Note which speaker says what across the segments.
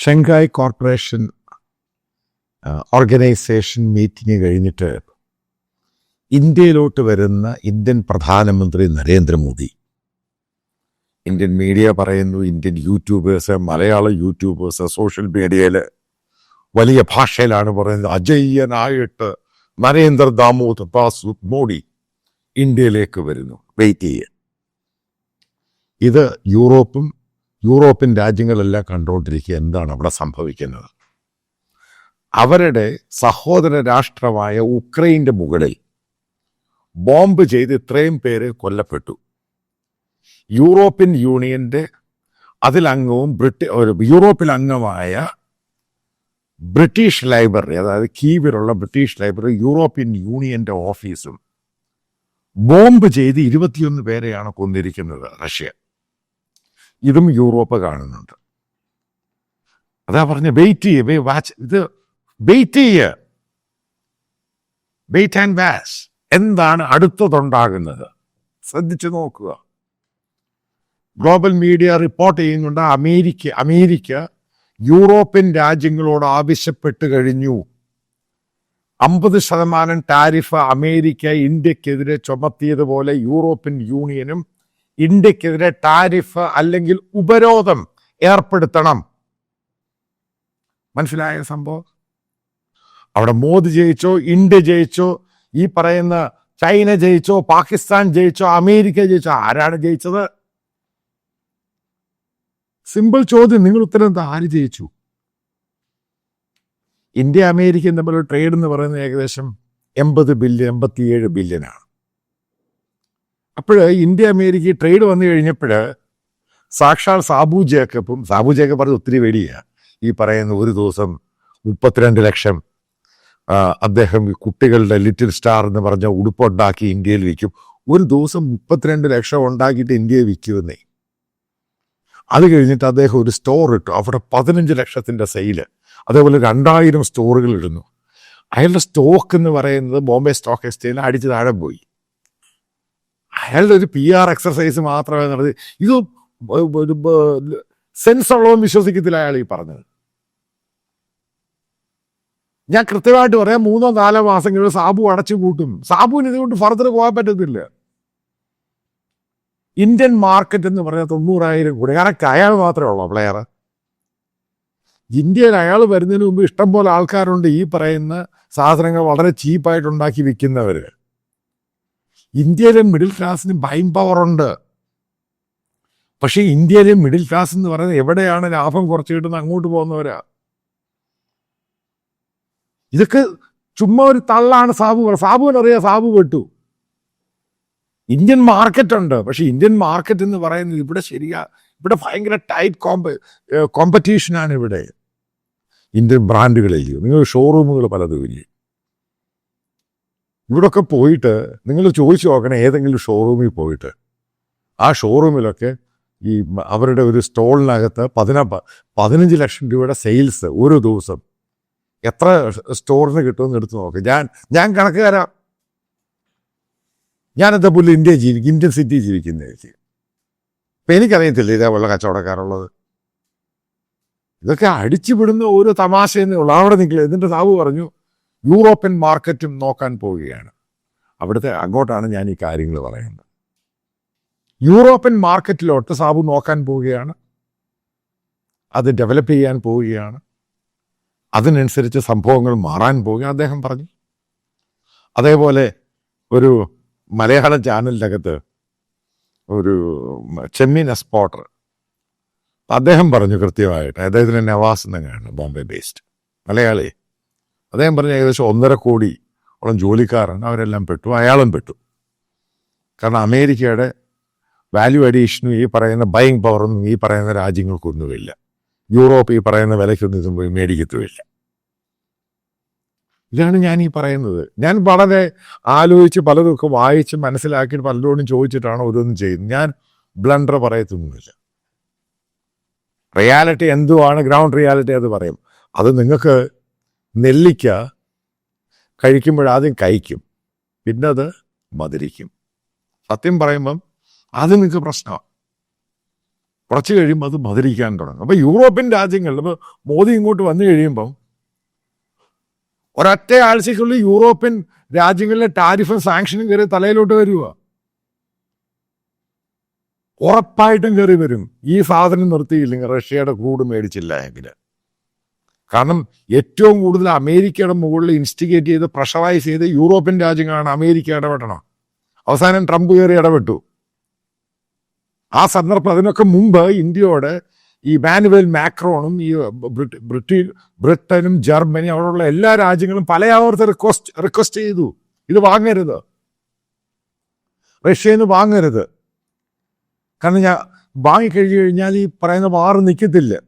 Speaker 1: ഷെങ്കായ് corporation organisation meeting കഴിഞ്ഞിട്ട് ഇന്ത്യയിലോട്ട് വരുന്ന Indian പ്രധാനമന്ത്രി നരേന്ദ്രമോദി. ഇന്ത്യൻ മീഡിയ പറയുന്നു Indian YouTubers Malayala YouTubers social മീഡിയയിൽ വലിയ ഭാഷയിലാണ് പറയുന്നത് അജയ്യനായിട്ട് നരേന്ദ്ര ദാമോദർ ദാസ് മോഡി ഇന്ത്യയിലേക്ക് വരുന്നു. വെയിറ്റ് ചെയ്യുക ഇത് യൂറോപ്പും യൂറോപ്യൻ രാജ്യങ്ങളെല്ലാം കണ്ടുകൊണ്ടിരിക്കുക എന്താണ് അവിടെ സംഭവിക്കുന്നത്. അവരുടെ സഹോദര രാഷ്ട്രമായ ഉക്രൈന്റെ മുകളിൽ ബോംബ് ചെയ്ത് ഇത്രയും പേര് കൊല്ലപ്പെട്ടു. യൂറോപ്യൻ യൂണിയന്റെ അതിലംഗവും ബ്രിട്ടി ഒരു യൂറോപ്പിൽ അംഗമായ ബ്രിട്ടീഷ് ലൈബ്രറി അതായത് കീവിലുള്ള ബ്രിട്ടീഷ് ലൈബ്രറി യൂറോപ്യൻ യൂണിയന്റെ ഓഫീസും ബോംബ് ചെയ്ത് ഇരുപത്തിയൊന്ന് പേരെയാണ് കൊന്നിരിക്കുന്നത് റഷ്യ. ഇതും യൂറോപ്പ് കാണുന്നുണ്ട്. അതാ പറഞ്ഞ വെയിറ്റ് ചെയ്യ വാച്ച് ഇത് വെയിറ്റ് ചെയ്യ. വെയിറ്റ് ആൻഡ് വാച്ച് എന്താണ് അടുത്തതുണ്ടാകുന്നത്? ശ്രദ്ധിച്ചു നോക്കുക. ഗ്ലോബൽ മീഡിയ റിപ്പോർട്ട് ചെയ്യുന്നുണ്ട് അമേരിക്ക അമേരിക്ക യൂറോപ്യൻ രാജ്യങ്ങളോട് ആവശ്യപ്പെട്ട് കഴിഞ്ഞു. അമ്പത് ശതമാനം ടാരിഫ് അമേരിക്ക ഇന്ത്യക്കെതിരെ ചുമത്തിയതുപോലെ യൂറോപ്യൻ യൂണിയനും ഇന്ത്യക്കെതിരെ ടാരിഫ് അല്ലെങ്കിൽ ഉപരോധം ഏർപ്പെടുത്തണം. മനസ്സിലായ സംഭവം? അവിടെ മോദി ജയിച്ചോ ഇന്ത്യ ജയിച്ചോ ഈ പറയുന്ന ചൈന ജയിച്ചോ പാകിസ്ഥാൻ ജയിച്ചോ അമേരിക്ക ജയിച്ചോ ആരാണ് ജയിച്ചത്? സിമ്പിൾ ചോദ്യം നിങ്ങൾ ഉത്തരം എന്താ? ആര് ജയിച്ചു? ഇന്ത്യ അമേരിക്കയും തമ്മിലുള്ള ട്രേഡ് എന്ന് പറയുന്നത് ഏകദേശം എൺപത് ബില്യൺ എൺപത്തിയേഴ് ബില്യനാണ്. അപ്പോൾ ഇന്ത്യ അമേരിക്ക ട്രേഡ് വന്നു കഴിഞ്ഞപ്പോൾ സാക്ഷാൽ സാബു ജേക്കബും സാബു ജേക്കബ് പറഞ്ഞത് ഒത്തിരി വലിയ ഈ പറയുന്ന ഒരു ദിവസം മുപ്പത്തിരണ്ട് ലക്ഷം അദ്ദേഹം കുട്ടികളുടെ ലിറ്റിൽ സ്റ്റാർ എന്ന് പറഞ്ഞ ഉടുപ്പുണ്ടാക്കി ഇന്ത്യയിൽ വിൽക്കും. ഒരു ദിവസം മുപ്പത്തിരണ്ട് ലക്ഷം ഉണ്ടാക്കിയിട്ട് ഇന്ത്യയിൽ വിൽക്കുമെന്നേ. അത് കഴിഞ്ഞിട്ട് അദ്ദേഹം ഒരു സ്റ്റോർ ഇട്ടു. അവിടെ പതിനഞ്ച് ലക്ഷത്തിന്റെ സെയിൽ അതേപോലെ രണ്ടായിരം സ്റ്റോറുകൾ ഇടുന്നു. അയാളുടെ സ്റ്റോക്ക് എന്ന് പറയുന്നത് ബോംബെ സ്റ്റോക്ക് എക്സ്ചേഞ്ചിൽ അടിച്ച് താഴെ പോയി. അയാളുടെ ഒരു പി ആർ എക്സസൈസ് മാത്രമേ നടത്തി ഇത് സെൻസ് ഉള്ളവൻ വിശ്വസിക്കത്തില്ല അയാൾ ഈ പറഞ്ഞത്. ഞാൻ കൃത്യമായിട്ട് പറയാം മൂന്നോ നാലോ മാസം കഴിഞ്ഞ് സാബു അടച്ചു കൂട്ടും സാബുവിന് ഇതുകൊണ്ട് ഫർദർ പോകാൻ പറ്റത്തില്ല. ഇന്ത്യൻ മാർക്കറ്റ് എന്ന് പറഞ്ഞാൽ തൊണ്ണൂറായിരം കോടി. കാരണം അയാൾ മാത്രമേ ഉള്ളൂ പ്ലെയർ ഇന്ത്യയിൽ അയാൾ വരുന്നതിന് മുമ്പ് ഇഷ്ടംപോലെ ആൾക്കാരുണ്ട് ഈ പറയുന്ന സാധനങ്ങൾ വളരെ ചീപ്പായിട്ട് ഉണ്ടാക്കി വിൽക്കുന്നവർ ഇന്ത്യയിലെ മിഡിൽ ക്ലാസ്സിന് ബൈങ് പവർ ഉണ്ട്. പക്ഷേ ഇന്ത്യയിലെ മിഡിൽ ക്ലാസ് എന്ന് പറയുന്നത് എവിടെയാണ് ലാഭം കുറച്ച് കിട്ടുന്നത് അങ്ങോട്ട് പോകുന്നവരാ? ഇതൊക്കെ ചുമ്മാ ഒരു തള്ളാണ് സാബു. സാബുവിനറിയാം സാബു പെട്ടു. ഇന്ത്യൻ മാർക്കറ്റ് ഉണ്ട്. പക്ഷെ ഇന്ത്യൻ മാർക്കറ്റ് എന്ന് പറയുന്നത് ഇവിടെ ശരിയാ ഇവിടെ ഭയങ്കര ടൈറ്റ് കോമ്പ കോമ്പറ്റീഷനാണ് ഇവിടെ. ഇന്ത്യൻ ബ്രാൻഡുകളിൽ നിങ്ങൾ ഷോറൂമുകൾ പലതും ഇല്ലേ? ഇവിടൊക്കെ പോയിട്ട് നിങ്ങൾ ചോദിച്ചു നോക്കണേ ഏതെങ്കിലും ഷോറൂമിൽ പോയിട്ട്. ആ ഷോറൂമിലൊക്കെ ഈ അവരുടെ ഒരു സ്റ്റോളിനകത്ത് പതിന പതിനഞ്ച് ലക്ഷം രൂപയുടെ സെയിൽസ് ഒരു ദിവസം എത്ര സ്റ്റോറിന് കിട്ടുമെന്ന് എടുത്ത് നോക്ക്. ഞാൻ ഞാൻ കണക്ക് തരാം. ഞാനെന്താ പുല്ല് ഇന്ത്യ ജീവിക്കും ഇന്ത്യൻ സിറ്റി ജീവിക്കുന്ന ഇപ്പം എനിക്കറിയത്തില്ല ഇതേപോലെ കച്ചവടക്കാരുള്ളത്. ഇതൊക്കെ അടിച്ചുവിടുന്ന ഓരോ തമാശയെന്നേ ഉള്ളൂ. അവിടെ നിൽക്കില്ല എന്നിട്ട് സാബു പറഞ്ഞു യൂറോപ്യൻ മാർക്കറ്റും നോക്കാൻ പോവുകയാണ്. അവിടുത്തെ അങ്ങോട്ടാണ് ഞാൻ ഈ കാര്യങ്ങൾ പറയുന്നത്. യൂറോപ്യൻ മാർക്കറ്റിലോട്ട് സാബു നോക്കാൻ പോവുകയാണ്. അത് ഡെവലപ്പ് ചെയ്യാൻ പോവുകയാണ്. അതിനനുസരിച്ച് സംഭവങ്ങൾ മാറാൻ പോവുക അദ്ദേഹം പറഞ്ഞു. അതേപോലെ ഒരു മലയാള ചാനലിനകത്ത് ഒരു ചെമ്മീൻ എക്സ്പോർട്ടർ അദ്ദേഹം പറഞ്ഞു കൃത്യമായിട്ട് അദ്ദേഹത്തിന് നവാസ് എന്നങ്ങാണ് ബോംബെ ബേസ്ഡ് മലയാളി അദ്ദേഹം പറഞ്ഞ ഏകദേശം ഒന്നര കോടി ഓളം ജോലിക്കാരൻ അവരെല്ലാം പെട്ടു. അയാളും പെട്ടു. കാരണം അമേരിക്കയുടെ വാല്യൂ അഡീഷനും ഈ പറയുന്ന ബൈങ് പവറൊന്നും ഈ പറയുന്ന രാജ്യങ്ങൾക്കൊന്നുമില്ല. യൂറോപ്പ് ഈ പറയുന്ന വിലയ്ക്കൊന്നും ഇതും പോയി മേടിക്കത്തുമില്ല. ഇതാണ് ഞാൻ ഈ പറയുന്നത്. ഞാൻ വളരെ ആലോചിച്ച് പലതൊക്കെ വായിച്ച് മനസ്സിലാക്കിയിട്ട് പലരോടും ചോദിച്ചിട്ടാണ് ഓരോന്നും ചെയ്യുന്നത്. ഞാൻ ബ്ലണ്ടർ പറയത്തൊന്നുമില്ല. റിയാലിറ്റി എന്തുവാണ്? ഗ്രൗണ്ട് റിയാലിറ്റി അത് പറയും. അത് നിങ്ങൾക്ക് നെല്ലിക്ക കഴിക്കുമ്പോഴാദ്യം കഴിക്കും. പിന്നെ അത് മധുരിക്കും. സത്യം പറയുമ്പം അത് നിങ്ങൾക്ക് പ്രശ്നമാണ് കുറച്ച് കഴിയുമ്പോൾ അത് മധുരിക്കാൻ തുടങ്ങും. അപ്പോൾ യൂറോപ്യൻ രാജ്യങ്ങളിൽ മോദി ഇങ്ങോട്ട് വന്നു കഴിയുമ്പം ഒരൊറ്റ ആഴ്ചയ്ക്കുള്ളിൽ യൂറോപ്യൻ രാജ്യങ്ങളിലെ ടാരിഫും സാങ്ഷനും കയറി തലയിലോട്ട് വരിക ഉറപ്പായിട്ടും കയറി വരും. ഈ സാധനം നിർത്തിയില്ലെങ്കിൽ റഷ്യയുടെ കൂട് മേടിച്ചില്ല എങ്കിൽ കാരണം ഏറ്റവും കൂടുതൽ അമേരിക്കയുടെ മുകളിൽ ഇൻസ്റ്റിഗേറ്റ് ചെയ്ത് പ്രഷറൈസ് ചെയ്ത് യൂറോപ്യൻ രാജ്യങ്ങളാണ് അമേരിക്ക ഇടപെടണം അവസാനം ട്രംപ് കയറി ഇടപെട്ടു. ആ സന്ദർഭം അതിനൊക്കെ മുമ്പ് ഇന്ത്യയോട് ഈ മാനുവൽ മാക്രോണും ഈ ബ്രിട്ട- ബ്രിട്ടീ ബ്രിട്ടനും ജർമ്മനി അവിടെയുള്ള എല്ലാ രാജ്യങ്ങളും പല ആവർത്തി റിക്വസ്റ്റ് റിക്വസ്റ്റ് ചെയ്തു. ഇത് വാങ്ങരുത്. റഷ്യയിൽ നിന്ന് വാങ്ങരുത്. കാരണം ഞാൻ വാങ്ങിക്കഴിഞ്ഞു കഴിഞ്ഞാൽ ഈ പറയുന്ന വാറ് നിൽക്കത്തില്ല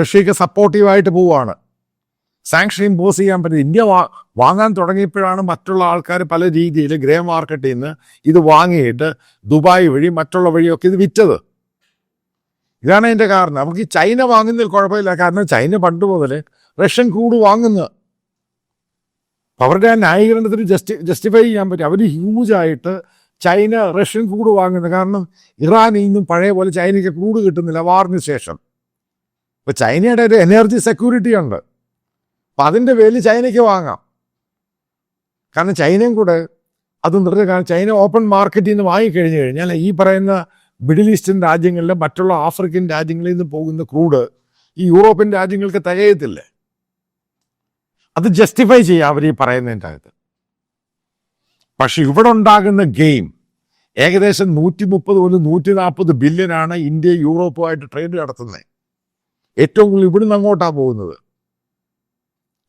Speaker 1: റഷ്യക്ക് സപ്പോർട്ടീവായിട്ട് പോവുകയാണ്. സാങ്ഷൻ ഇമ്പോസ് ചെയ്യാൻ പറ്റും. ഇന്ത്യ വാങ്ങാൻ തുടങ്ങിയപ്പോഴാണ് മറ്റുള്ള ആൾക്കാർ പല രീതിയിൽ ഗ്രേ മാർക്കറ്റിൽ നിന്ന് ഇത് വാങ്ങിയിട്ട് ദുബായ് വഴി മറ്റുള്ള വഴിയൊക്കെ ഇത് വിറ്റത്. ഇതാണ് അതിന്റെ കാരണം. നമുക്ക് ഈ ചൈന വാങ്ങുന്നതിൽ കുഴപ്പമില്ല. കാരണം ചൈന പണ്ട് മുതൽ റഷ്യൻ കൂട് വാങ്ങുന്നത്. അവരുടെ ആ ന്യായീകരണത്തിന് ജസ്റ്റി ജസ്റ്റിഫൈ ചെയ്യാൻ പറ്റും. അവർ ഹ്യൂജായിട്ട് ചൈന റഷ്യൻ കൂട് വാങ്ങുന്നത്. കാരണം ഇറാനിൽ നിന്നും പഴയ പോലെ ചൈനയ്ക്ക് കൂട് കിട്ടുന്നില്ല. വാറിന് ശേഷം. ഇപ്പൊ ചൈനയുടെ ഒരു എനർജി സെക്യൂരിറ്റി ഉണ്ട്. അപ്പം അതിന്റെ പേരിൽ ചൈനയ്ക്ക് വാങ്ങാം. കാരണം ചൈനയും കൂടെ അത് നിർത്തി കാരണം ചൈന ഓപ്പൺ മാർക്കറ്റിൽ നിന്ന് വാങ്ങിക്കഴിഞ്ഞു കഴിഞ്ഞാൽ ഈ പറയുന്ന മിഡിൽ ഈസ്റ്റേൺ രാജ്യങ്ങളിലെ മറ്റുള്ള ആഫ്രിക്കൻ രാജ്യങ്ങളിൽ നിന്ന് പോകുന്ന ക്രൂഡ് ഈ യൂറോപ്യൻ രാജ്യങ്ങൾക്ക് തികയത്തില്ല. അത് ജസ്റ്റിഫൈ ചെയ്യാം അവർ ഈ പറയുന്നതിന്റെ അകത്ത്. പക്ഷെ ഇവിടെ ഉണ്ടാകുന്ന ഗെയിം ഏകദേശം നൂറ്റി മുപ്പത് മുതൽ നൂറ്റി നാൽപ്പത് ബില്യനാണ് ഇന്ത്യ യൂറോപ്പുമായിട്ട് ട്രേഡ് നടത്തുന്നത്. ഏറ്റവും കൂടുതൽ ഇവിടുന്ന് അങ്ങോട്ടാണ് പോകുന്നത്.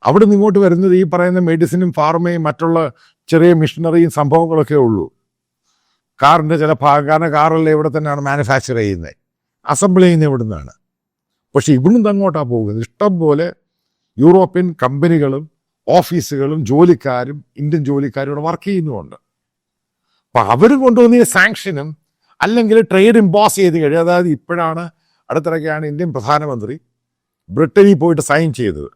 Speaker 1: അവിടെ നിന്ന് ഇങ്ങോട്ട് വരുന്നത് ഈ പറയുന്ന മെഡിസിനും ഫാർമയും മറ്റുള്ള ചെറിയ മിഷനറിയും സംഭവങ്ങളൊക്കെ ഉള്ളൂ. കാറിന്റെ ചില ഭാഗം കാരണം കാറെല്ലാം ഇവിടെ തന്നെയാണ് മാനുഫാക്ചർ ചെയ്യുന്നത് അസംബിൾ ചെയ്യുന്നത് ഇവിടെ നിന്നാണ് പക്ഷെ ഇവിടുന്ന് അങ്ങോട്ടാണ് പോകുന്നത്. ഇഷ്ടം പോലെ യൂറോപ്യൻ കമ്പനികളും ഓഫീസുകളും ജോലിക്കാരും ഇന്ത്യൻ ജോലിക്കാരും ഇവിടെ വർക്ക് ചെയ്യുന്നുമുണ്ട്. അപ്പം അവർ കൊണ്ടുവന്ന സാങ്ഷനും അല്ലെങ്കിൽ ട്രേഡ് ഇമ്പോസ് ചെയ്ത് കഴിയും അതായത് ഇപ്പോഴാണ് അടുത്തിടയ്ക്കാണ് ഇന്ത്യൻ പ്രധാനമന്ത്രി ബ്രിട്ടനിൽ പോയിട്ട് സൈൻ ചെയ്തത്.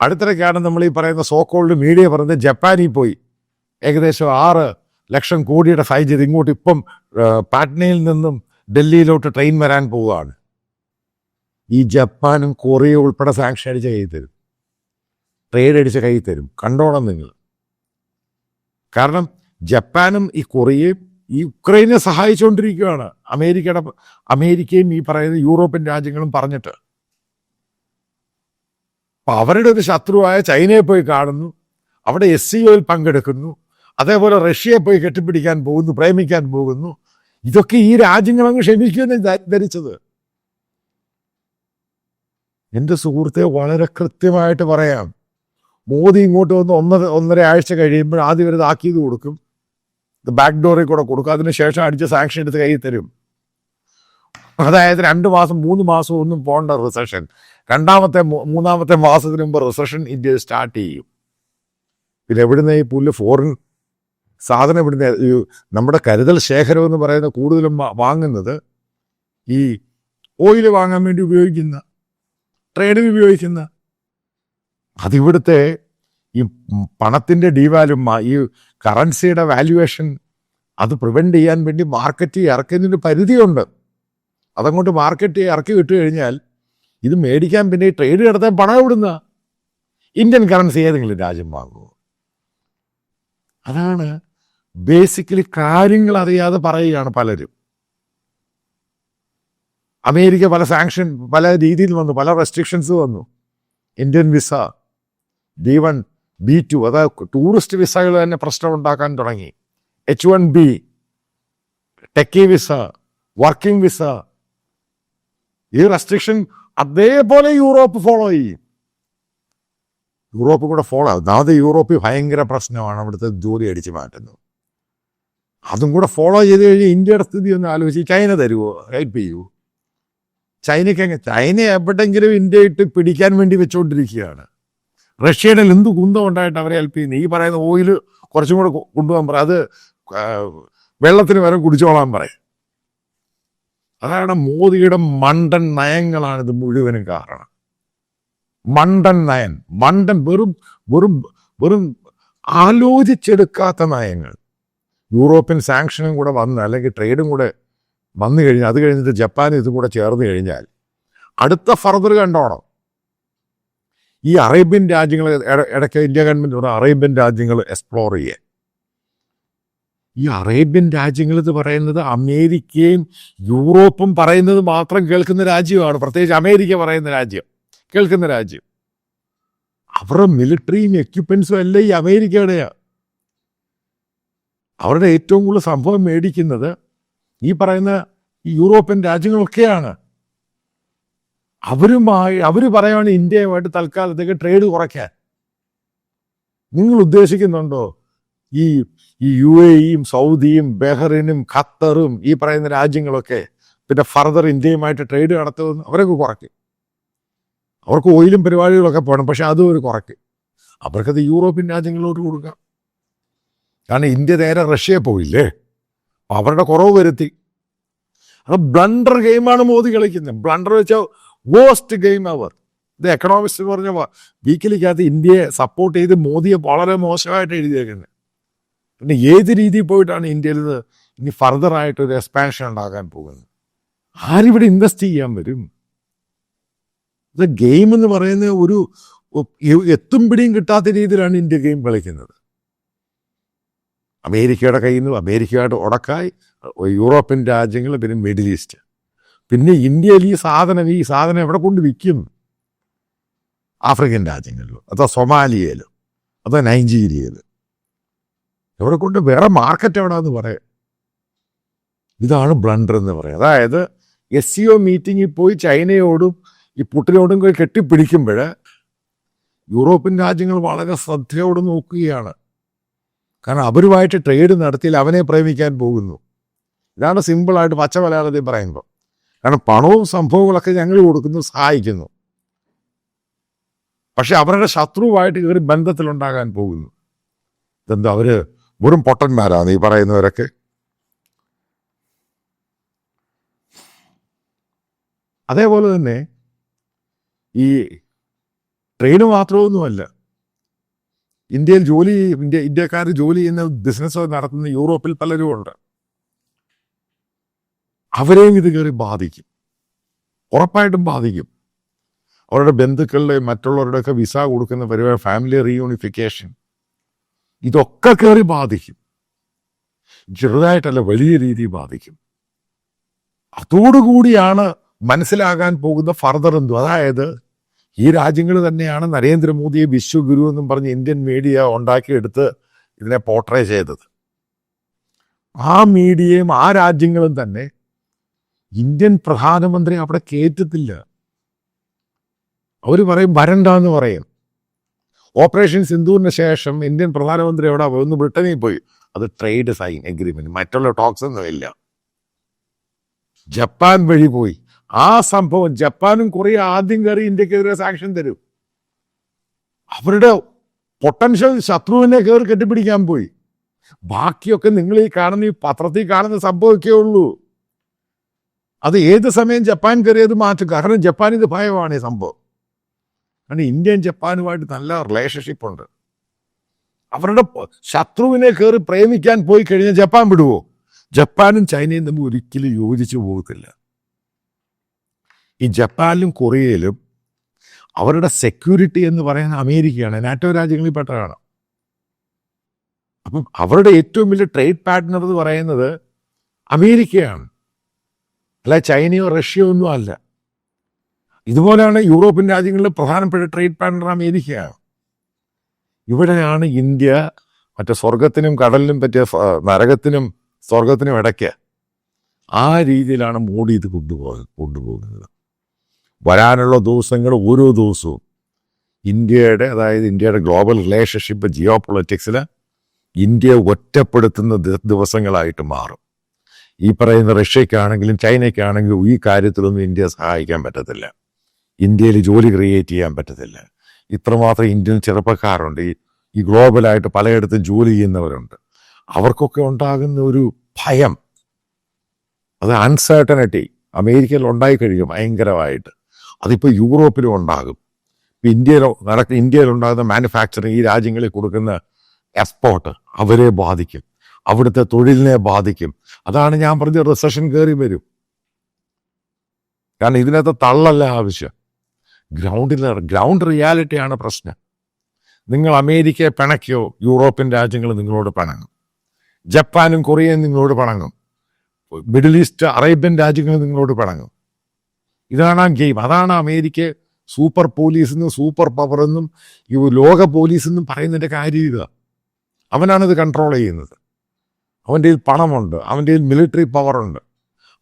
Speaker 1: അടുത്തിടയ്ക്കാണ് നമ്മൾ ഈ പറയുന്ന സോക്കോൾഡ് മീഡിയ പറയുന്നത് ജപ്പാനിൽ പോയി ഏകദേശം ആറ് ലക്ഷം കോടിയുടെ സൈൻ ചെയ്ത് ഇങ്ങോട്ട് ഇപ്പം പാട്നയിൽ നിന്നും ഡൽഹിയിലോട്ട് ട്രെയിൻ വരാൻ പോവുകയാണ്. ഈ ജപ്പാനും കൊറിയ ഉൾപ്പെടെ സാങ്ഷൻ അടിച്ച കൈ തരും. ട്രേഡ് അടിച്ച കൈ തരും. കണ്ടോണം നിങ്ങൾ. കാരണം ജപ്പാനും ഈ കൊറിയയും ഈ ഉക്രൈനെ സഹായിച്ചുകൊണ്ടിരിക്കുകയാണ് അമേരിക്കയുടെ അമേരിക്കയും ഈ പറയുന്ന യൂറോപ്യൻ രാജ്യങ്ങളും പറഞ്ഞിട്ട്. അപ്പൊ അവരുടെ ഒരു ശത്രുവായ ചൈനയെ പോയി കാണുന്നു. അവിടെ എസ് സി ഒയിൽ പങ്കെടുക്കുന്നു. അതേപോലെ റഷ്യയെ പോയി കെട്ടിപ്പിടിക്കാൻ പോകുന്നു പ്രേമിക്കാൻ പോകുന്നു. ഇതൊക്കെ ഈ രാജ്യങ്ങളങ്ങ് ക്ഷമിക്കുമെന്ന് ധ- ധരിച്ചത്. എന്റെ സുഹൃത്തെ വളരെ കൃത്യമായിട്ട് പറയാം. മോദി ഇങ്ങോട്ട് വന്ന് ഒന്നര ഒന്നര ആഴ്ച കഴിയുമ്പോൾ ആദ്യം ഒരു താക്കീത് കൊടുക്കും. ബാക്ക് ഡോറിൽ കൂടെ കൊടുക്കും. അതിനുശേഷം അടിച്ച സാങ്ഷൻ എടുത്ത് കയ്യിൽ തരും. അതായത് രണ്ട് മാസം മൂന്ന് മാസം ഒന്നും പോകേണ്ട റിസഷൻ രണ്ടാമത്തെ മൂന്നാമത്തെ മാസത്തിന് മുമ്പ് റിസഷൻ ഇന്ത്യ സ്റ്റാർട്ട് ചെയ്യും. പിന്നെ എവിടുന്ന് ഈ പുല്ല് ഫോറിൻ സാധനം ഇവിടുന്ന് നമ്മുടെ കരുതൽ ശേഖരം എന്ന് പറയുന്ന കൂടുതലും വാങ്ങുന്നത് ഈ ഓയിൽ വാങ്ങാൻ വേണ്ടി ഉപയോഗിക്കുന്ന ട്രേഡിൽ ഉപയോഗിക്കുന്ന അതിവിടുത്തെ ഈ പണത്തിന്റെ ഡീവാലും ഈ കറൻസിയുടെ വാല്യുവേഷൻ അത് പ്രിവെന്റ് ചെയ്യാൻ വേണ്ടി മാർക്കറ്റ് ഇറക്കുന്നതിന് പരിധിയുണ്ട്. അതങ്ങോട്ട് മാർക്കറ്റ് ഇറക്കി വിട്ടു കഴിഞ്ഞാൽ ഇത് മേടിക്കാൻ പിന്നെ ഈ ട്രേഡ് നടത്താൻ പണം എവിടുന്ന? ഇന്ത്യൻ കറൻസി ഏതെങ്കിലും രാജ്യം വാങ്ങുമോ? അതാണ് ബേസിക്കലി കാര്യങ്ങൾ അറിയാതെ പറയുകയാണ് പലരും. അമേരിക്ക പല സാങ്ഷൻ പല രീതിയിൽ വന്നു പല റെസ്ട്രിക്ഷൻസ് വന്നു. Indian visa D one B two അതായത് ടൂറിസ്റ്റ് വിസകൾ തന്നെ പ്രശ്നം ഉണ്ടാക്കാൻ തുടങ്ങി. H one B techie visa working visa ഈ റെസ്ട്രിക്ഷൻ അതേപോലെ യൂറോപ്പ് ഫോളോ ചെയ്യും. യൂറോപ്പ് കൂടെ ഫോളോ ഒന്നാമത് യൂറോപ്പിൽ ഭയങ്കര പ്രശ്നമാണ് അവിടുത്തെ ജോലി അടിച്ചു മാറ്റുന്നത്. അതും കൂടെ ഫോളോ ചെയ്ത് കഴിഞ്ഞാൽ ഇന്ത്യയുടെ സ്ഥിതി ഒന്ന് ആലോചിച്ച് ചൈന തരുമോ ഹെൽപ്പ് ചെയ്യൂ. ചൈനയ്ക്ക് ചൈന എവിടെങ്കിലും ഇന്ത്യ ഇട്ട് പിടിക്കാൻ വേണ്ടി വെച്ചുകൊണ്ടിരിക്കുകയാണ് റഷ്യയുടെ എന്ത് കുന്തം ഉണ്ടായിട്ട് അവരെ ഹെൽപ്പ് ചെയ്യുന്നു ഈ പറയുന്ന ഓയിൽ കുറച്ചും കൂടെ കൊണ്ടുപോകാൻ പറയും അത് വെള്ളത്തിന് വരെ കുടിച്ചോളാൻ പറയും. അതാണ് മോദിയുടെ മണ്ടൻ നയങ്ങളാണ് മുഴുവനും കാരണം. മണ്ടൻ നയൻ മണ്ടൻ വെറും വെറും വെറും ആലോചിച്ചെടുക്കാത്ത നയങ്ങൾ. യൂറോപ്യൻ സാങ്ഷനും കൂടെ വന്ന് അല്ലെങ്കിൽ ട്രേഡും കൂടെ വന്നു കഴിഞ്ഞാൽ അത് കഴിഞ്ഞിട്ട് ജപ്പാൻ ഇതും കൂടെ ചേർന്ന് കഴിഞ്ഞാൽ അടുത്ത ഫർദർ കണ്ടോണം. ഈ അറേബ്യൻ രാജ്യങ്ങൾ ഇടയ്ക്ക് ഇന്ത്യ ഗവൺമെന്റ് പറഞ്ഞ അറേബ്യൻ രാജ്യങ്ങൾ എക്സ്പ്ലോർ ചെയ്യുക ഈ അറേബ്യൻ രാജ്യങ്ങൾ എന്ന് പറയുന്നത് അമേരിക്കയും യൂറോപ്പും പറയുന്നത് മാത്രം കേൾക്കുന്ന രാജ്യമാണ്. പ്രത്യേകിച്ച് അമേരിക്ക പറയുന്ന രാജ്യം. കേൾക്കുന്ന രാജ്യം. അവരുടെ മിലിറ്ററിയും എക്യുപ്മെൻസും അല്ല ഈ അമേരിക്കയുടെയാണ് അവരുടെ ഏറ്റവും കൂടുതൽ സംഭവം മേടിക്കുന്നത് ഈ പറയുന്ന യൂറോപ്യൻ രാജ്യങ്ങളൊക്കെയാണ്. അവരുമായി അവർ പറയുകയാണ് ഇന്ത്യയുമായിട്ട് തൽക്കാലത്തേക്ക് ട്രേഡ് കുറയ്ക്കാൻ. നിങ്ങൾ ഉദ്ദേശിക്കുന്നുണ്ടോ? ഈ ഈ യു എയും സൗദിയും ബഹ്റിനും ഖത്തറും ഈ പറയുന്ന രാജ്യങ്ങളൊക്കെ പിന്നെ ഫർദർ ഇന്ത്യയുമായിട്ട് ട്രേഡ് നടത്തുമെന്ന് അവരൊക്കെ കുറയ്ക്കും. അവർക്ക് ഓയിലും പരിപാടികളൊക്കെ പോകണം പക്ഷെ അതും ഒരു കുറയ്ക്കും. അവർക്കത് യൂറോപ്യൻ രാജ്യങ്ങളോട് കൊടുക്കാം. കാരണം ഇന്ത്യ നേരെ റഷ്യയെ പോയില്ലേ? അപ്പം അവരുടെ കുറവ് വരുത്തി. അത് ബ്ലണ്ടർ ഗെയിമാണ് മോദി കളിക്കുന്നത്. ബ്ലണ്ടർ വെച്ചാൽ വേസ്റ്റ് ഗെയിം അവർ ഇത് എക്കണോമിക്സ് പറഞ്ഞ വീക്കിലിക്കകത്ത് ഇന്ത്യയെ സപ്പോർട്ട് ചെയ്ത് മോദിയെ വളരെ മോശമായിട്ട് എഴുതിയേക്കുന്നത്. പിന്നെ ഏത് രീതിയിൽ പോയിട്ടാണ് ഇന്ത്യയിൽ നിന്ന് ഇനി ഫർദർ ആയിട്ട് ഒരു എക്സ്പാൻഷൻ ഉണ്ടാകാൻ പോകുന്നത്? ആരിവിടെ ഇൻവെസ്റ്റ് ചെയ്യാൻ വരും? ഇത് ഗെയിം എന്ന് പറയുന്ന ഒരു എത്തും പിടിയും കിട്ടാത്ത രീതിയിലാണ് ഇന്ത്യ ഗെയിം കളിക്കുന്നത്. അമേരിക്കയുടെ കയ്യിൽ നിന്ന് അമേരിക്കയായിട്ട് ഉടക്കായി യൂറോപ്യൻ രാജ്യങ്ങൾ പിന്നെ മിഡിൽ ഈസ്റ്റ്. പിന്നെ ഇന്ത്യയിൽ ഈ സാധനം ഈ സാധനം എവിടെ കൊണ്ട് വിൽക്കും ആഫ്രിക്കൻ രാജ്യങ്ങളിലോ അതോ സൊമാലിയയിലും അതോ നൈജീരിയയിലോ. എവിടെ കൊണ്ട് വേറെ മാർക്കറ്റ് എവിടാന്ന് പറയാം. ഇതാണ് ബ്ലണ്ടർ എന്ന് പറയാം. അതായത് എസ് സി ഒ മീറ്റിങ്ങിൽ പോയി ചൈനയോടും ഈ പുട്ടിനോടും കൂടി കെട്ടിപ്പിടിക്കുമ്പോൾ യൂറോപ്യൻ രാജ്യങ്ങൾ വളരെ ശ്രദ്ധയോട് നോക്കുകയാണ്. കാരണം അവരുമായിട്ട് ട്രേഡ് നടത്തിയാൽ അവനെ പ്രേമിക്കാൻ പോകുന്നു. ഇതാണ് സിമ്പിളായിട്ട് പച്ച മലയാളത്തിൽ പറയുമ്പോൾ. കാരണം പണവും സംഭവങ്ങളൊക്കെ ഞങ്ങൾ കൊടുക്കുന്നു സഹായിക്കുന്നു. പക്ഷെ അവരുടെ ശത്രുവായിട്ട് കയറി ബന്ധത്തിലുണ്ടാകാൻ പോകുന്നു. ഇതെന്താ അവർ വെറും പൊട്ടന്മാരാണ് ഈ പറയുന്നവരൊക്കെ? അതേപോലെ തന്നെ ഈ ട്രെയിന് മാത്രമൊന്നുമല്ല ഇന്ത്യയിൽ ജോലി ഇന്ത്യ ഇന്ത്യക്കാർ ജോലി ചെയ്യുന്ന ബിസിനസ് നടത്തുന്ന യൂറോപ്പിൽ പലരും ഉണ്ട്. അവരെയും ഇത് കയറി ബാധിക്കും. ഉറപ്പായിട്ടും ബാധിക്കും. അവരുടെ ബന്ധുക്കളുടെ മറ്റുള്ളവരുടെയൊക്കെ വിസ കൊടുക്കുന്ന പരിപാടി ഫാമിലി റീയൂണിഫിക്കേഷൻ ഇതൊക്കെ കയറി ബാധിക്കും. ചെറുതായിട്ടല്ല വലിയ രീതിയിൽ ബാധിക്കും. അതോടുകൂടിയാണ് മനസ്സിലാകാൻ പോകുന്ന ഫർദർ എന്തു. അതായത് ഈ രാജ്യങ്ങൾ തന്നെയാണ് നരേന്ദ്രമോദിയെ വിശ്വഗുരു എന്നും പറഞ്ഞ് ഇന്ത്യൻ മീഡിയ ഉണ്ടാക്കിയെടുത്ത് ഇതിനെ പോർട്രേ ചെയ്തത്. ആ മീഡിയയും ആ രാജ്യങ്ങളും തന്നെ ഇന്ത്യൻ പ്രധാനമന്ത്രി അവിടെ കയറ്റത്തില്ല അവർ പറയും വരണ്ട എന്ന് പറയും. ഓപ്പറേഷൻ സിന്ധുവിന് ശേഷം ഇന്ത്യൻ പ്രധാനമന്ത്രി എവിടെ? ഒന്ന് ബ്രിട്ടനിൽ പോയി. അത് ട്രേഡ് സൈൻ എഗ്രിമെന്റ്. മറ്റുള്ള ടോക്സ് ഒന്നും ഇല്ല. ജപ്പാൻ വഴി പോയി. ആ സംഭവം ജപ്പാനും കൊറിയ ആദ്യം കയറി ഇന്ത്യക്കെതിരെ സാക്ഷൻ തരും. അവരുടെ പൊട്ടൻഷ്യൽ ശത്രുവിനെ കയറി കെട്ടിപ്പിടിക്കാൻ പോയി. ബാക്കിയൊക്കെ നിങ്ങൾ ഈ കാണുന്ന ഈ പത്രത്തിൽ കാണുന്ന സംഭവമൊക്കെ ഉള്ളൂ. അത് ഏത് സമയം ജപ്പാൻ കയറിയത് മാറ്റും കാരണം ജപ്പാൻ ഇത് ഭയമാണ് ഈ സംഭവം. കാരണം ഇന്ത്യയും ജപ്പാനുമായിട്ട് നല്ല റിലേഷൻഷിപ്പ് ഉണ്ട്. അവരുടെ ശത്രുവിനെ കയറി പ്രേമിക്കാൻ പോയി കഴിഞ്ഞാൽ ജപ്പാൻ വിടുവോ? ജപ്പാനും ചൈനയും തമ്മിൽ ഒരിക്കലും യോജിച്ചു പോകത്തില്ല. ഈ ജപ്പാനിലും കൊറിയയിലും അവരുടെ സെക്യൂരിറ്റി എന്ന് പറയുന്നത് അമേരിക്കയാണ്. നാറ്റോ രാജ്യങ്ങളിൽ പെട്ടതാണ്. അപ്പം അവരുടെ ഏറ്റവും വലിയ ട്രേഡ് പാർട്ട്ണർ എന്ന് പറയുന്നത് അമേരിക്കയാണ്. അല്ല ചൈനയോ റഷ്യയോ ഒന്നും അല്ല. ഇതുപോലെയാണ് യൂറോപ്യൻ രാജ്യങ്ങളിൽ പ്രധാനപ്പെട്ട ട്രേഡ് പാർട്ണർ അമേരിക്കയാണ് ഇവിടെയാണ് ഇന്ത്യ മറ്റേ സ്വർഗത്തിനും കടലിനും പറ്റിയ നരകത്തിനും സ്വർഗത്തിനും ഇടയ്ക്ക് ആ രീതിയിലാണ് മോഡി ഇത് കൊണ്ടുപോക കൊണ്ടുപോകുന്നത്. വരാനുള്ള ദിവസങ്ങൾ ഓരോ ദിവസവും ഇന്ത്യയുടെ അതായത് ഇന്ത്യയുടെ ഗ്ലോബൽ റിലേഷൻഷിപ്പ് ജിയോ പൊളിറ്റിക്സിൽ ഇന്ത്യയെ ഒറ്റപ്പെടുത്തുന്ന ദിവസങ്ങളായിട്ട് മാറും. ഈ പറയുന്ന റഷ്യക്കാണെങ്കിലും ചൈനയ്ക്കാണെങ്കിലും ഈ കാര്യത്തിലൊന്നും ഇന്ത്യ സഹായിക്കാൻ പറ്റത്തില്ല. ഇന്ത്യയിൽ ജോലി ക്രിയേറ്റ് ചെയ്യാൻ പറ്റത്തില്ല. ഇത്രമാത്രം ഇന്ത്യൻ ചെറുപ്പക്കാരുണ്ട്. ഈ ഗ്ലോബലായിട്ട് പലയിടത്തും ജോലി ചെയ്യുന്നവരുണ്ട്. അവർക്കൊക്കെ ഉണ്ടാകുന്ന ഒരു ഭയം. അത് അൺസേർട്ടനിറ്റി അമേരിക്കയിൽ ഉണ്ടായി കഴിയും ഭയങ്കരമായിട്ട്. അതിപ്പോൾ യൂറോപ്പിലും ഉണ്ടാകും. ഇപ്പം ഇന്ത്യയിൽ നടക്കുന്ന ഇന്ത്യയിൽ ഉണ്ടാകുന്ന മാനുഫാക്ചറിങ് ഈ രാജ്യങ്ങളിൽ കൊടുക്കുന്ന എക്സ്പോർട്ട് അവരെ ബാധിക്കും. അവിടുത്തെ തൊഴിലിനെ ബാധിക്കും. അതാണ് ഞാൻ പറഞ്ഞ റിസഷൻ കയറി വരും. കാരണം ഇതിനകത്ത് തള്ളല്ല ആവശ്യം. ഗ്രൗണ്ടിൽ ഗ്രൗണ്ട് റിയാലിറ്റിയാണ് പ്രശ്നം. നിങ്ങൾ അമേരിക്കയെ പിണക്കിയോ യൂറോപ്യൻ രാജ്യങ്ങൾ നിങ്ങളോട് പിണങ്ങും. ജപ്പാനും കൊറിയയും നിങ്ങളോട് പിണങ്ങും. മിഡിൽ ഈസ്റ്റ് അറേബ്യൻ രാജ്യങ്ങൾ നിങ്ങളോട് പിണങ്ങും. ഇതാണ് ആ ഗെയിം. അതാണ് അമേരിക്ക സൂപ്പർ പോലീസ് എന്നും സൂപ്പർ പവർ എന്നും ഈ ലോക പോലീസ് എന്നും പറയുന്നതിന്റെ കാര്യം ഇതാ. അവനാണിത് കൺട്രോൾ ചെയ്യുന്നത്. അവന്റെ കയ്യിൽ പണമുണ്ട് അവന്റെ കയ്യിൽ മിലിറ്ററി പവറുണ്ട്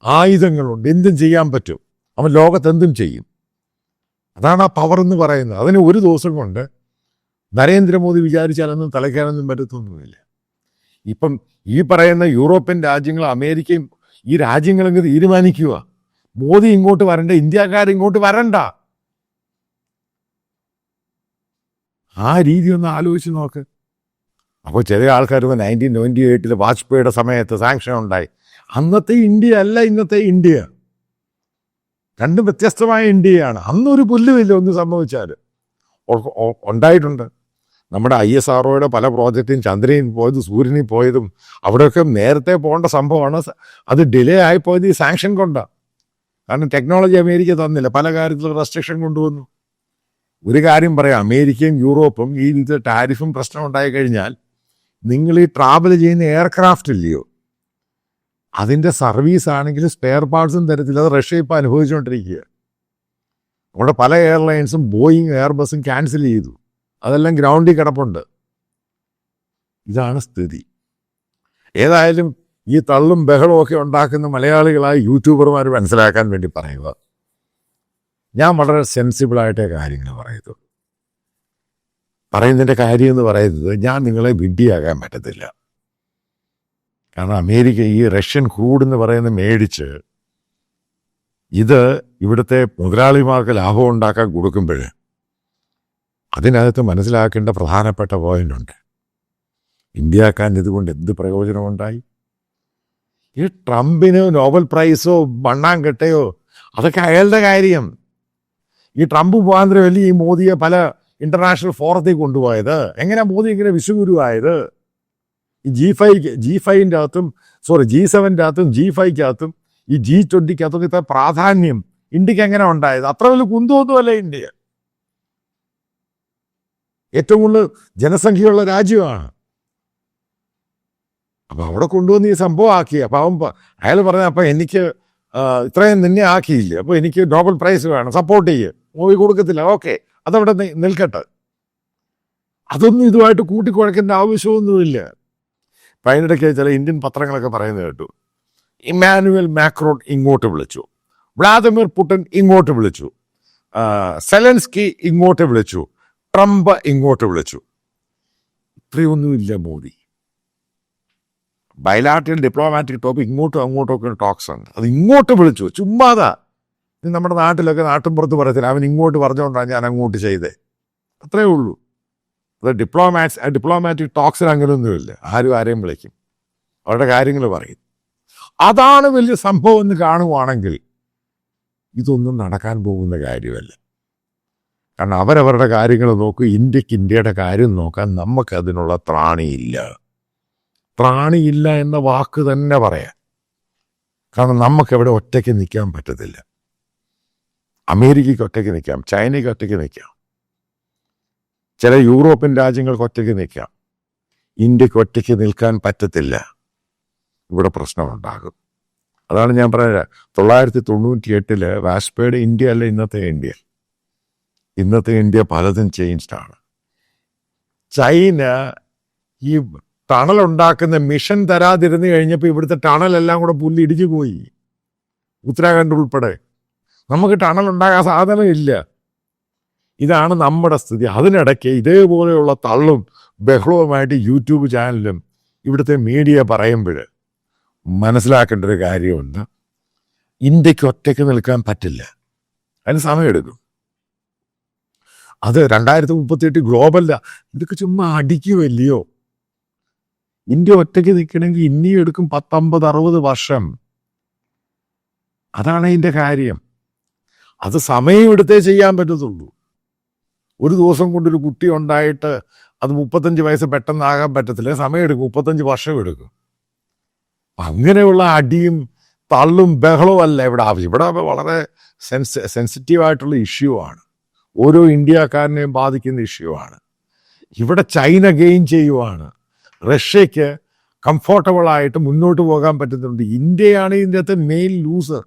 Speaker 1: ആയുധങ്ങളുണ്ട് എന്തും ചെയ്യാൻ പറ്റും. അവൻ ലോകത്ത് എന്തും ചെയ്യും. അതാണ് ആ പവർ എന്ന് പറയുന്നത്. അതിന് ഒരു ദിവസം കൊണ്ട് നരേന്ദ്രമോദി വിചാരിച്ചാലൊന്നും തലയ്ക്കാനൊന്നും പറ്റത്തൊന്നുമില്ല. ഇപ്പം ഈ പറയുന്ന യൂറോപ്യൻ രാജ്യങ്ങൾ അമേരിക്കയും ഈ രാജ്യങ്ങളങ്ങ് തീരുമാനിക്കുക. മോദി ഇങ്ങോട്ട് വരണ്ട ഇന്ത്യക്കാർ ഇങ്ങോട്ട് വരണ്ട. ആ രീതി ഒന്ന് ആലോചിച്ച് നോക്ക്. അപ്പോൾ ചില ആൾക്കാർ നയന്റീൻ ട്വന്റി എയ്റ്റിൽ വാജ്പേയിയുടെ സമയത്ത് സാങ്ഷൻ ഉണ്ടായി. അന്നത്തെ ഇന്ത്യ അല്ല ഇന്നത്തെ ഇന്ത്യ. രണ്ടും വ്യത്യസ്തമായ ഇന്ത്യയാണ്. അന്നൊരു പുല്ലുമില്ല ഒന്ന് സംഭവിച്ചാൽ ഉണ്ടായിട്ടുണ്ട്. നമ്മുടെ ഐ എസ് ആർഒയുടെ പല പ്രോജക്റ്റും ചന്ദ്രനിൽ പോയതും സൂര്യനിൽ പോയതും അവിടെയൊക്കെ നേരത്തെ പോകേണ്ട സംഭവമാണ്. അത് ഡിലേ ആയിപ്പോയത് ഈ സാങ്ഷൻ കൊണ്ടാണ് കാരണം ടെക്നോളജി അമേരിക്ക തന്നില്ല. പല കാര്യത്തിലും റെസ്ട്രിക്ഷൻ കൊണ്ടുവന്നു. ഒരു കാര്യം പറയാം. അമേരിക്കയും യൂറോപ്പും ഈ ടാരിഫും പ്രശ്നം ഉണ്ടായി കഴിഞ്ഞാൽ നിങ്ങൾ ഈ ട്രാവൽ ചെയ്യുന്ന എയർക്രാഫ്റ്റ് ഇല്ലയോ? അതിന്റെ സർവീസ് ആണെങ്കിൽ സ്പെയർ പാർട്സും തരത്തില്ല. അത് റഷ്യ ഇപ്പോൾ അനുഭവിച്ചുകൊണ്ടിരിക്കുക നമ്മുടെ പല എയർലൈൻസും ബോയിങ് എയർബസും ക്യാൻസൽ ചെയ്തു. അതെല്ലാം ഗ്രൗണ്ടിൽ കിടപ്പുണ്ട്. ഇതാണ് സ്ഥിതി. ഏതായാലും ഈ തള്ളും ബഹളവും ഒക്കെ ഉണ്ടാക്കുന്ന മലയാളികളായ യൂട്യൂബർമാർ മനസ്സിലാക്കാൻ വേണ്ടി പറയുക. ഞാൻ വളരെ സെൻസിബിളായിട്ടേ കാര്യങ്ങൾ പറയുന്നു പറയുന്നതിന്റെ കാര്യം എന്ന് പറയുന്നത് ഞാൻ നിങ്ങളെ വിഡ്ഢിയാകാൻ പറ്റത്തില്ല. കാരണം അമേരിക്ക ഈ റഷ്യൻ ക്രൂഡ് എന്ന് പറയുന്നത് മേടിച്ച് ഇത് ഇവിടുത്തെ മുതലാളിമാർക്ക് ലാഭം ഉണ്ടാക്കാൻ കൊടുക്കുമ്പോൾ അതിനകത്ത് മനസ്സിലാക്കേണ്ട പ്രധാനപ്പെട്ട പോയിന്റ് ഉണ്ട്. ഇന്ത്യക്കാരൻ ഇതുകൊണ്ട് എന്ത് പ്രയോജനമുണ്ടായി? ഈ ട്രംപിന് നോബൽ പ്രൈസോ മണ്ണാങ്കട്ടയോ അതൊക്കെ അയാളുടെ കാര്യം. ഈ ട്രംപ് മുഖാന്തരമല്ലേ ഈ മോദിയെ പല ഇന്റർനാഷണൽ ഫോറത്തിൽ കൊണ്ടുപോയത്. എങ്ങനെ മോദി ഇങ്ങനെ വിശ്വഗുരുവായത്? ഈ ജി ഫൈ ജി ഫൈവിന്റെ അകത്തും സോറി ജി സെവന്റെ അകത്തും ജി ഫൈവ്ക്കകത്തും ഈ ജി ട്വന്റിക്കകത്തും ഇത്ര പ്രാധാന്യം ഇന്ത്യയ്ക്ക് എങ്ങനെ ഉണ്ടായത്? അത്ര വലിയ കുന്തമൊന്നുമല്ല ഇന്ത്യ. ഏറ്റവും കൂടുതൽ ജനസംഖ്യയുള്ള രാജ്യമാണ്. അപ്പൊ അവിടെ കൊണ്ടുവന്ന് ഈ സംഭവം ആക്കി. അപ്പൊ അവൻ അയാൾ പറഞ്ഞ അപ്പൊ എനിക്ക് ഇത്രയും നിന്നെ ആക്കിയില്ലേ? അപ്പൊ എനിക്ക് നോബൽ പ്രൈസ് വേണം. സപ്പോർട്ട് ചെയ്യ്. മൂവി കൊടുക്കത്തില്ല. ഓക്കെ അതവിടെ നിൽക്കട്ടെ. അതൊന്നും ഇതുമായിട്ട് കൂട്ടിക്കുഴക്കേണ്ട ആവശ്യമൊന്നുമില്ല. അപ്പം അതിനിടയ്ക്ക് ചില ഇന്ത്യൻ പത്രങ്ങളൊക്കെ പറയുന്നത് കേട്ടു. ഇമാനുവൽ മാക്രോൺ ഇങ്ങോട്ട് വിളിച്ചു. വ്ളാദിമിർ പുടിൻ ഇങ്ങോട്ട് വിളിച്ചു. സെലൻസ്കി ഇങ്ങോട്ട് വിളിച്ചു. ട്രംപ് ഇങ്ങോട്ട് വിളിച്ചു. ഇത്രയൊന്നുമില്ല മോദി. ബയലാട്ടിൽ ഡിപ്ലോമാറ്റിക് ടോപ്പ് ഇങ്ങോട്ടും അങ്ങോട്ടും ഒക്കെ ടോക്സ് ഉണ്ട് അത് ഇങ്ങോട്ട് വിളിച്ചു. ചുമ്മാതാ. നമ്മുടെ നാട്ടിലൊക്കെ നാട്ടിൻപുറത്ത് പറയത്തില്ല. അവൻ ഇങ്ങോട്ട് പറഞ്ഞുകൊണ്ടാണ് ഞാൻ അങ്ങോട്ട് ചെയ്തേ. അത്രേ ഉള്ളൂ. അത് ഡിപ്ലോമാറ്റ്സ് ഡിപ്ലോമാറ്റിക് ടോക്സിന് അങ്ങനെയൊന്നുമില്ല. ആരും ആരെയും വിളിക്കും. അവരുടെ കാര്യങ്ങൾ പറയും. അതാണ് വലിയ സംഭവം എന്ന് കാണുവാണെങ്കിൽ ഇതൊന്നും നടക്കാൻ പോകുന്ന കാര്യമല്ല. കാരണം അവരവരുടെ കാര്യങ്ങൾ നോക്കും ഇന്ത്യയ്ക്ക് ഇന്ത്യയുടെ കാര്യം നോക്കാൻ നമുക്ക് അതിനുള്ള ത്രാണിയില്ല. ത്രാണിയില്ല എന്ന വാക്ക് തന്നെ പറയാം. കാരണം നമുക്ക് ഇവിടെ ഒറ്റയ്ക്ക് നിൽക്കാൻ പറ്റത്തില്ല. അമേരിക്കയ്ക്ക് ഒറ്റയ്ക്ക് നിൽക്കാം. ചൈനയ്ക്ക് ഒറ്റയ്ക്ക് നിൽക്കാം. ചില യൂറോപ്യൻ രാജ്യങ്ങൾക്ക് ഒറ്റയ്ക്ക് നിൽക്കാം. ഇന്ത്യയ്ക്ക് ഒറ്റയ്ക്ക് നിൽക്കാൻ പറ്റത്തില്ല. ഇവിടെ പ്രശ്നമുണ്ടാകും. അതാണ് ഞാൻ പറയുന്നത് തൊള്ളായിരത്തി തൊണ്ണൂറ്റി എട്ടിൽ വാസ്പേഡ് ഇന്ത്യ അല്ല ഇന്നത്തെ ഇന്ത്യ. ഇന്നത്തെ ഇന്ത്യ പലതും ചേഞ്ച്ഡ് ആണ്. ചൈന ഈ ടണൽ ഉണ്ടാക്കുന്ന മിഷൻ തരാതിരുന്നു കഴിഞ്ഞപ്പോൾ ഇവിടുത്തെ എല്ലാം കൂടെ പുല്ല് ഇടിച്ചു പോയി ഉത്തരാഖണ്ഡ് ഉൾപ്പെടെ. നമുക്ക് ടണൽ ഉണ്ടാകാൻ സാധനമില്ല. ഇതാണ് നമ്മുടെ സ്ഥിതി. അതിനിടയ്ക്ക് ഇതേപോലെയുള്ള തള്ളും ബഹളവുമായിട്ട് യൂട്യൂബ് ചാനലും ഇവിടുത്തെ മീഡിയ പറയുമ്പോൾ മനസ്സിലാക്കേണ്ട ഒരു കാര്യമുണ്ട്. ഇന്ത്യയ്ക്ക് ഒറ്റയ്ക്ക് നിൽക്കാൻ പറ്റില്ല. അതിന് സമയമെടുക്കും. അത് രണ്ടായിരത്തി മുപ്പത്തിയെട്ട് ഗ്ലോബല്ല. ഇതൊക്കെ ചുമ്മാ അടിക്കുമല്ലയോ ഇന്ത്യ ഒറ്റയ്ക്ക് നിൽക്കണമെങ്കിൽ ഇനിയും എടുക്കും പത്തൊമ്പത് അറുപത് വർഷം. അതാണ് ഇതിന്റെ കാര്യം. അത് സമയമെടുത്തേ ചെയ്യാൻ പറ്റത്തുള്ളൂ. ഒരു ദിവസം കൊണ്ടൊരു കുട്ടി ഉണ്ടായിട്ട് അത് മുപ്പത്തഞ്ച് വയസ്സ് പെട്ടെന്നാകാൻ പറ്റത്തില്ല. സമയം എടുക്കും. മുപ്പത്തഞ്ച് വർഷം എടുക്കും. അങ്ങനെയുള്ള അടിയും തള്ളും ബഹളവും അല്ല ഇവിടെ ആവശ്യം. ഇവിടെ വളരെ സെൻസ് സെൻസിറ്റീവ് ആയിട്ടുള്ള ഇഷ്യൂ ആണ്. ഓരോ ഇന്ത്യക്കാരനെയും ബാധിക്കുന്ന ഇഷ്യൂ ആണ്. ഇവിടെ ചൈന ഗെയിൻ ചെയ്യുവാണ്. റഷ്യക്ക് കംഫോർട്ടബിൾ ആയിട്ട് മുന്നോട്ട് പോകാൻ പറ്റുന്നുണ്ട്. ഇന്ത്യയാണ് ഇതിന്റെ മെയിൻ ലൂസർ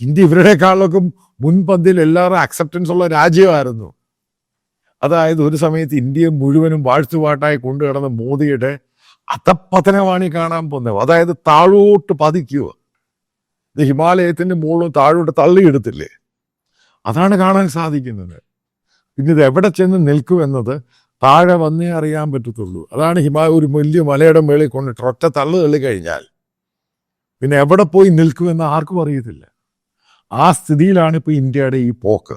Speaker 1: ഇന്ത്യ ഇവരുടെക്കാളൊക്കെ മുൻപന്തിയിൽ എല്ലാവരും അക്സെപ്റ്റൻസ് ഉള്ള രാജ്യമായിരുന്നു. അതായത് ഒരു സമയത്ത് ഇന്ത്യ മുഴുവനും വാഴ്ത്തുപാട്ടായി കൊണ്ടുകിടന്ന മോദിയുടെ അധപ്പതനമാണ് ഈ കാണാൻ പോകുന്നത്. അതായത് താഴോട്ട് പതിക്കുക. ഇത് ഹിമാലയത്തിന്റെ മുകളിൽ താഴോട്ട് തള്ളിയെടുത്തില്ലേ? അതാണ് കാണാൻ സാധിക്കുന്നത്. പിന്നെ ഇത് എവിടെ ചെന്ന് നിൽക്കുമെന്നത് താഴെ വന്നേ അറിയാൻ പറ്റത്തുള്ളൂ. അതാണ് ഹിമാ ഒരു വലിയ മലയുടെ മേളിൽ കൊണ്ടിട്ട് ഒറ്റ തള്ളു തള്ളി കഴിഞ്ഞാൽ പിന്നെ എവിടെ പോയി നിൽക്കുമെന്ന് ആർക്കും അറിയത്തില്ല. ആ സ്ഥിതിയിലാണ് ഇപ്പോൾ ഇന്ത്യയുടെ ഈ പോക്ക്.